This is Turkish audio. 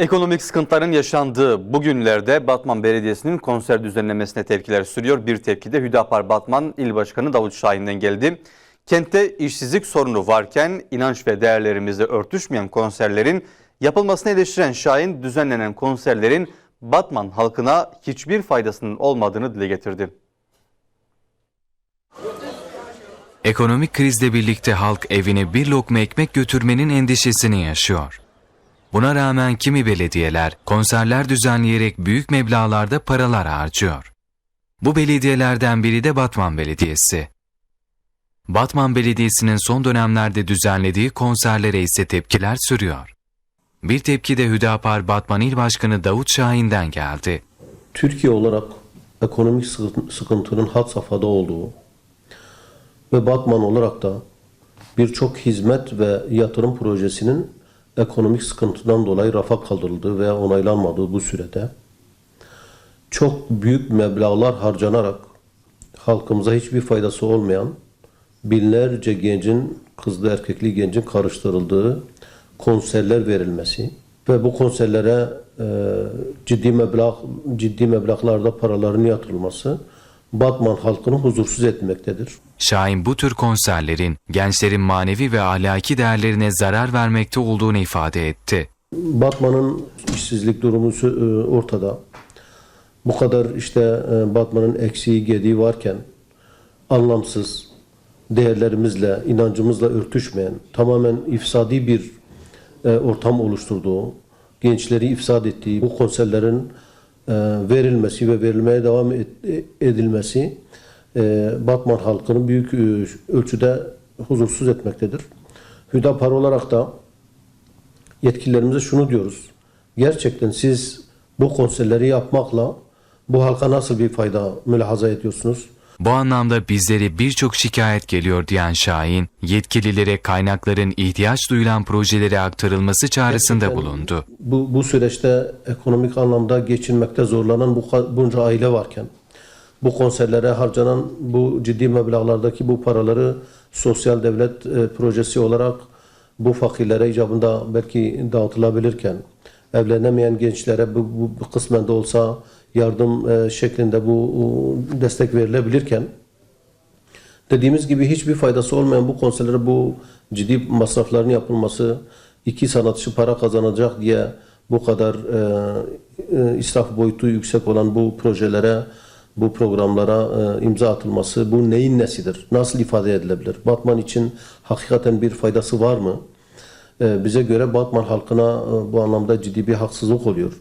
Ekonomik sıkıntıların yaşandığı bu günlerde Batman Belediyesi'nin konser düzenlemesine tepkiler sürüyor. Bir tepki de Hüdapar Batman İl Başkanı Davut Şahin'den geldi. Kentte işsizlik sorunu varken inanç ve değerlerimizle örtüşmeyen konserlerin yapılmasını eleştiren Şahin düzenlenen konserlerin Batman halkına hiçbir faydasının olmadığını dile getirdi. Ekonomik krizle birlikte halk evine bir lokma ekmek götürmenin endişesini yaşıyor. Buna rağmen kimi belediyeler konserler düzenleyerek büyük meblağlarda paralar harcıyor. Bu belediyelerden biri de Batman Belediyesi. Batman Belediyesi'nin son dönemlerde düzenlediği konserlere ise tepkiler sürüyor. Bir tepki de Hüdapar Batman İl Başkanı Davut Şahin'den geldi. Türkiye olarak ekonomik sıkıntı- sıkıntının had safhada olduğu ve Batman olarak da birçok hizmet ve yatırım projesinin ekonomik sıkıntıdan dolayı rafa kaldırıldığı veya onaylanmadığı bu sürede çok büyük meblağlar harcanarak halkımıza hiçbir faydası olmayan binlerce gencin, kızlı erkekli gencin karıştırıldığı konserler verilmesi ve bu konserlere e, ciddi meblağ ciddi meblağlarda paraların yatırılması Batman halkını huzursuz etmektedir. Şahin bu tür konserlerin gençlerin manevi ve ahlaki değerlerine zarar vermekte olduğunu ifade etti. Batman'ın işsizlik durumu e, ortada. Bu kadar işte e, Batman'ın eksiği gediği varken anlamsız değerlerimizle, inancımızla örtüşmeyen, tamamen ifsadi bir e, ortam oluşturduğu, gençleri ifsad ettiği bu konserlerin verilmesi ve verilmeye devam et- edilmesi e, Batman halkını büyük e, ölçüde huzursuz etmektedir. Hüdapar olarak da yetkililerimize şunu diyoruz. Gerçekten siz bu konserleri yapmakla bu halka nasıl bir fayda mülahaza ediyorsunuz? Bu anlamda bizlere birçok şikayet geliyor diyen Şahin, yetkililere kaynakların ihtiyaç duyulan projelere aktarılması çağrısında Gerçekten bulundu. Bu, bu süreçte ekonomik anlamda geçinmekte zorlanan bu bunca aile varken, bu konserlere harcanan bu ciddi meblağlardaki bu paraları sosyal devlet e, projesi olarak bu fakirlere icabında belki dağıtılabilirken, evlenemeyen gençlere bu, bu, bu kısmen de olsa yardım e, şeklinde bu destek verilebilirken, Dediğimiz gibi hiçbir faydası olmayan bu konserlere bu ciddi masrafların yapılması, iki sanatçı para kazanacak diye bu kadar e, e, israf boyutu yüksek olan bu projelere, bu programlara e, imza atılması bu neyin nesidir? Nasıl ifade edilebilir? Batman için hakikaten bir faydası var mı? E, bize göre Batman halkına e, bu anlamda ciddi bir haksızlık oluyor.